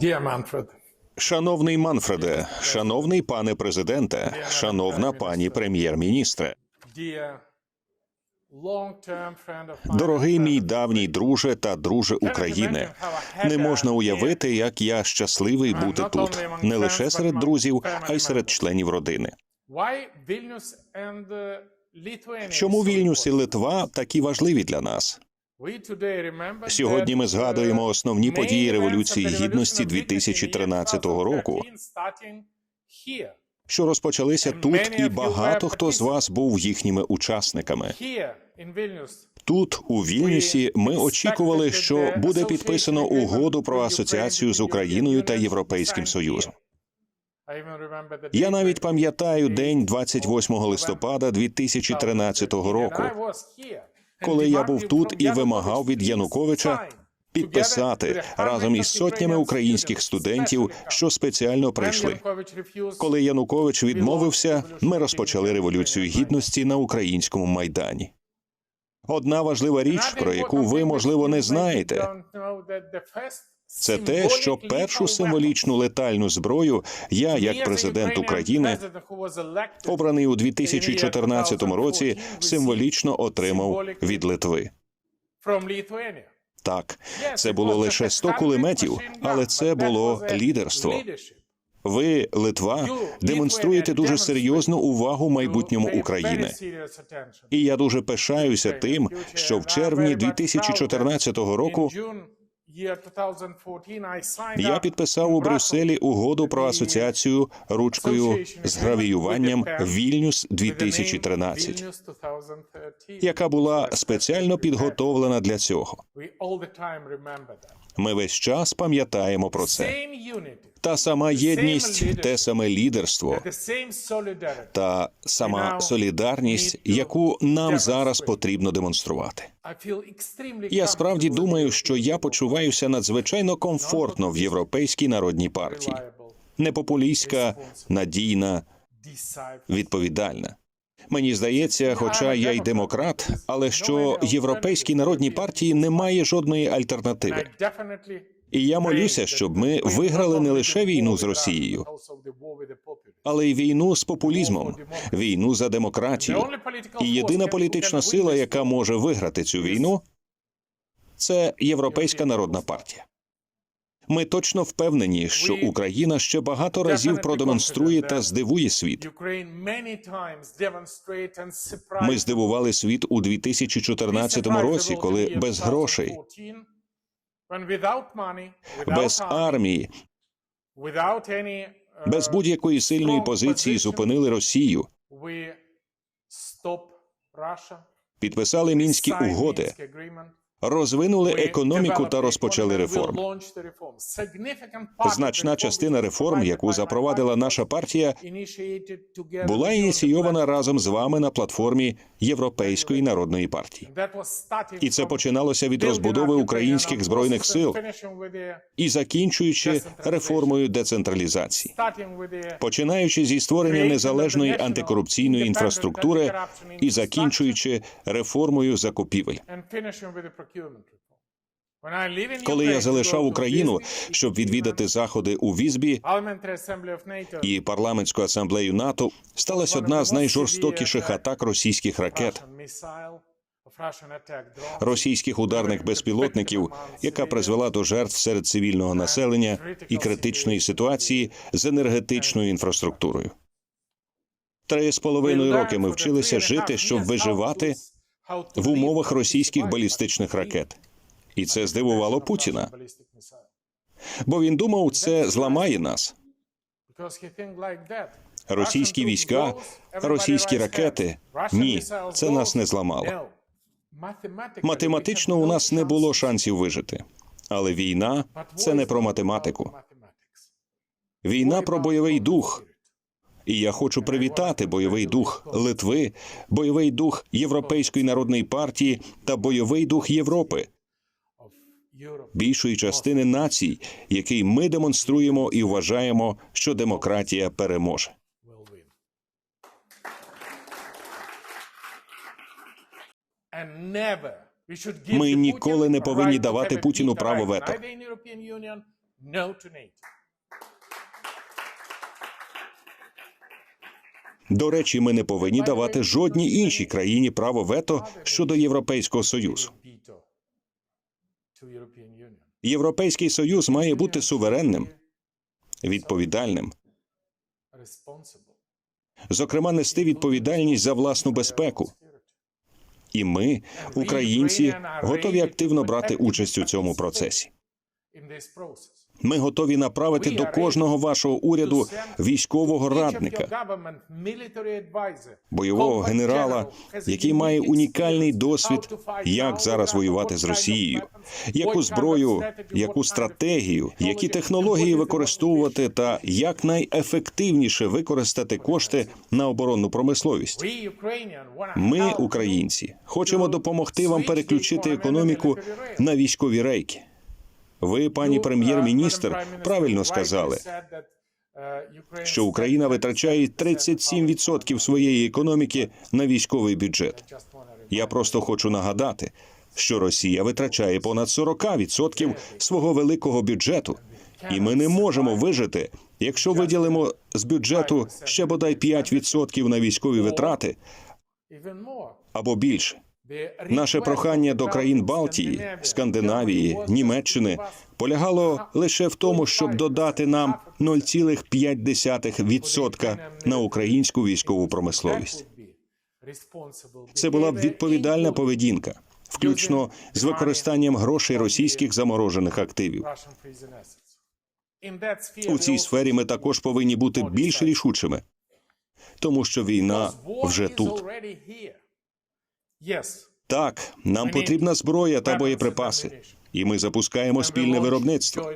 Dear Manfred, Шановний Манфреде, шановний пане президенте, шановна пані прем'єр-міністре, дорогий мій давній друже та друже України. Не можна уявити, як я щасливий бути тут, не лише серед друзів, а й серед членів родини. uh, Чому Вільнюс і? Литва такі важливі для нас? Сьогодні ми згадуємо uh, основні події Революції Гідності Revolution of Dignity in the year 2013 року, 2013 що розпочалися тут, і багато хто з вас був їхніми учасниками. Тут, у Вільнюсі, ми очікували, що буде підписано угоду про асоціацію з Україною та Європейським Союзом. Я навіть пам'ятаю день 28 листопада 2013 року, коли я був тут і вимагав від Януковича підписати разом із сотнями українських студентів, що спеціально прийшли. Коли Янукович відмовився, ми розпочали революцію гідності на українському майдані. Одна важлива річ, про яку ви можливо не знаєте, це те, що першу символічну летальну зброю я, як президент України, обраний у 2014 році, символічно отримав від Литви. Так, це було лише 100 кулеметів, але це було лідерство. Ви, Литва, демонструєте дуже серйозну увагу майбутньому України. І я дуже пишаюся тим, що в червні 2014 року я підписав у Брюсселі угоду про асоціацію ручкою з гравіюванням Вільнюс 2013, яка була спеціально підготовлена для цього. Ми весь час пам'ятаємо про це. Та сама єдність, те саме лідерство та сама солідарність, яку нам зараз потрібно демонструвати. Я справді думаю, що я почуваюся надзвичайно комфортно в європейській народній партії. Непопулістська, надійна, відповідальна. Мені здається, хоча я й демократ, але що європейській народній партії немає жодної альтернативи. І я молюся, щоб ми виграли не лише війну з Росією, але й війну з популізмом, війну за демократію. І єдина політична сила, яка може виграти цю війну, це Європейська народна партія. Ми точно впевнені, що Україна ще багато разів продемонструє та здивує світ. Ми здивували світ у 2014 році, коли без грошей, без армії, без будь-якої сильної позиції зупинили Росію, підписали мінські угоди, розвинули економіку та розпочали реформи. Значна частина реформ, яку запровадила наша партія, була ініційована разом з вами на платформі Європейської народної партії. І це починалося від розбудови українських збройних сил і закінчуючи реформою децентралізації, починаючи зі створення незалежної антикорупційної інфраструктури і закінчуючи реформою закупівель. Коли я залишав Україну, щоб відвідати заходи у Візбі і парламентську асамблею НАТО, сталася одна з найжорстокіших атак російських ракет, російських ударних безпілотників, яка призвела до жертв серед цивільного населення і критичної ситуації з енергетичною інфраструктурою. Три з половиною роки ми вчилися жити, щоб виживати в умовах російських балістичних ракет. І це здивувало Путіна, бо він думав, це зламає нас. Російські війська, російські ракети. Ні, це нас не зламало. Математично у нас не було шансів вижити. Але війна це не про математику. Війна про бойовий дух. І я хочу привітати бойовий дух Литви, бойовий дух Європейської народної партії та бойовий дух Європи, більшої частини націй, який ми демонструємо і вважаємо, що демократія переможе. Ми ніколи не повинні давати Путіну право вето. До речі, ми не повинні давати жодній іншій країні право вето щодо Європейського союзу. Європейський союз має бути суверенним, відповідальним, зокрема, нести відповідальність за власну безпеку. І ми, українці, готові активно брати участь у цьому процесі. Ми готові направити до кожного вашого уряду військового радника, бойового генерала, який має унікальний досвід, як зараз воювати з Росією, яку зброю, яку стратегію, які технології використовувати та як найефективніше використати кошти на оборонну промисловість. Ми, українці, хочемо допомогти вам переключити економіку на військові рейки. Ви, пані прем'єр-міністр, Prime Minister, правильно сказали, uh, що Україна витрачає 37% of 37% своєї економіки на військовий бюджет. Я просто хочу нагадати, що Росія витрачає понад 40% свого великого бюджету, і ми не можемо вижити, якщо виділимо з бюджету ще бодай 5% на військові витрати або більше. Наше прохання до країн Балтії, Скандинавії, Німеччини полягало лише в тому, щоб додати нам 0,5% на українську військову промисловість. Це була б відповідальна поведінка, включно з використанням грошей російських заморожених активів. У цій сфері ми також повинні бути більш рішучими, тому що війна вже тут. Так, нам потрібна зброя та боєприпаси, і ми запускаємо спільне виробництво.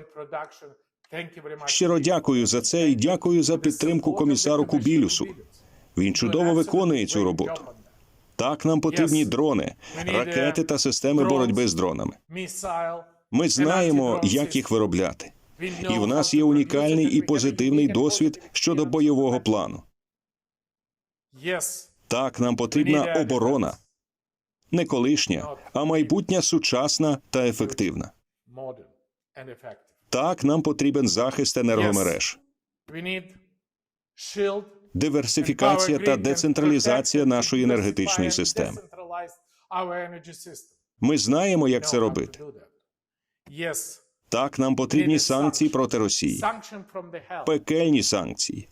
Щиро дякую за це і дякую за підтримку комісару Кубілюсу. Він чудово виконує цю роботу. Так, нам потрібні дрони, ракети та системи боротьби з дронами. Ми знаємо, як їх виробляти. І в нас є унікальний і позитивний досвід щодо бойового плану. Так, нам потрібна оборона, не колишня, а майбутня сучасна та ефективна. Так, нам потрібен захист енергомереж, диверсифікація та децентралізація нашої енергетичної системи. Ми знаємо, як це робити. Так, нам потрібні санкції проти Росії, пекельні санкції.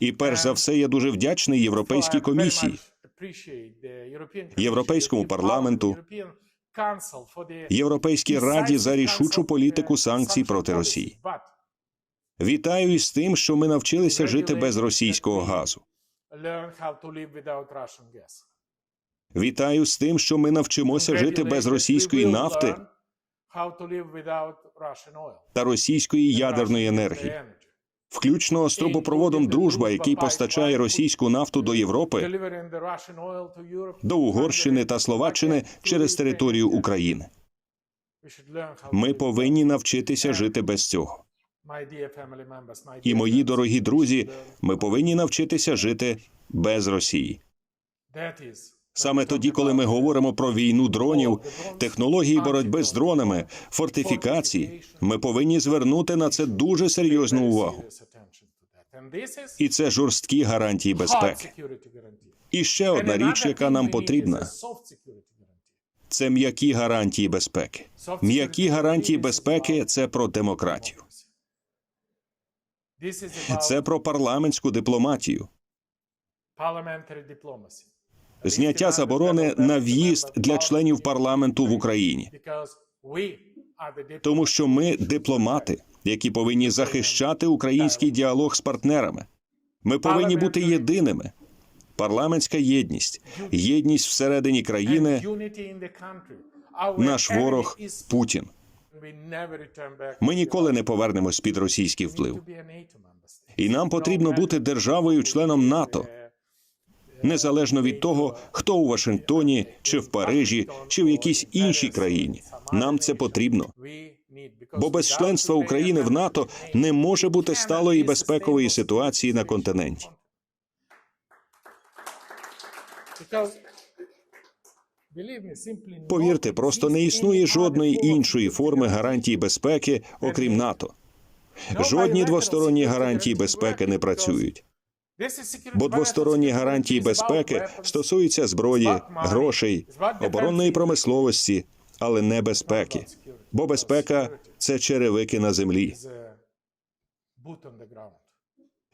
І перш за все, я дуже вдячний Європейській комісії, Європейському парламенту, Європейській раді за рішучу політику санкцій проти Росії. Вітаю із тим, що ми навчилися жити без російського газу. Вітаю з тим, що ми навчимося жити без російської нафти та російської ядерної енергії, включно з трубопроводом Дружба, який постачає російську нафту до Європи, до Угорщини та Словаччини через територію України. Ми повинні навчитися жити без цього. І мої дорогі друзі, ми повинні навчитися жити без Росії. Саме тоді, коли ми говоримо про війну дронів, технології боротьби з дронами, фортифікації, ми повинні звернути на це дуже серйозну увагу. І це жорсткі гарантії безпеки. І ще одна річ, яка нам потрібна, це м'які гарантії безпеки. М'які гарантії безпеки це про демократію, це про парламентську дипломатію, зняття заборони на в'їзд для членів парламенту в Україні, тому що ми дипломати, які повинні захищати український діалог з партнерами. Ми повинні бути єдиними. Парламентська єдність, єдність всередині країни. Наш ворог Путін. Ми ніколи не повернемось під російський вплив. І нам потрібно бути державою-членом НАТО, незалежно від того, хто у Вашингтоні, чи в Парижі, чи в якійсь іншій країні. Нам це потрібно. Бо без членства України в НАТО не може бути сталої безпекової ситуації на континенті. Повірте, просто не існує жодної іншої форми гарантії безпеки, окрім НАТО. Жодні двосторонні гарантії безпеки не працюють, бо двосторонні гарантії безпеки стосуються зброї, грошей, оборонної промисловості, але не безпеки. Бо безпека це черевики на землі.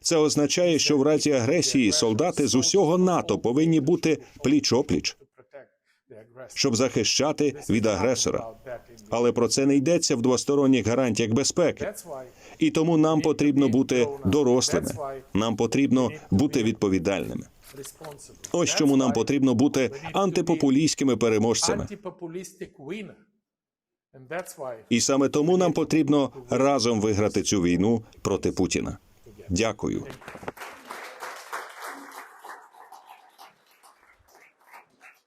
Це означає, що в разі агресії солдати з усього НАТО повинні бути пліч-опліч, щоб захищати від агресора. Але про це не йдеться в двосторонніх гарантіях безпеки. І тому нам потрібно бути дорослими. Нам потрібно бути відповідальними. Ось чому нам потрібно бути антипопулістськими переможцями. І саме тому нам потрібно разом виграти цю війну проти Путіна. Дякую.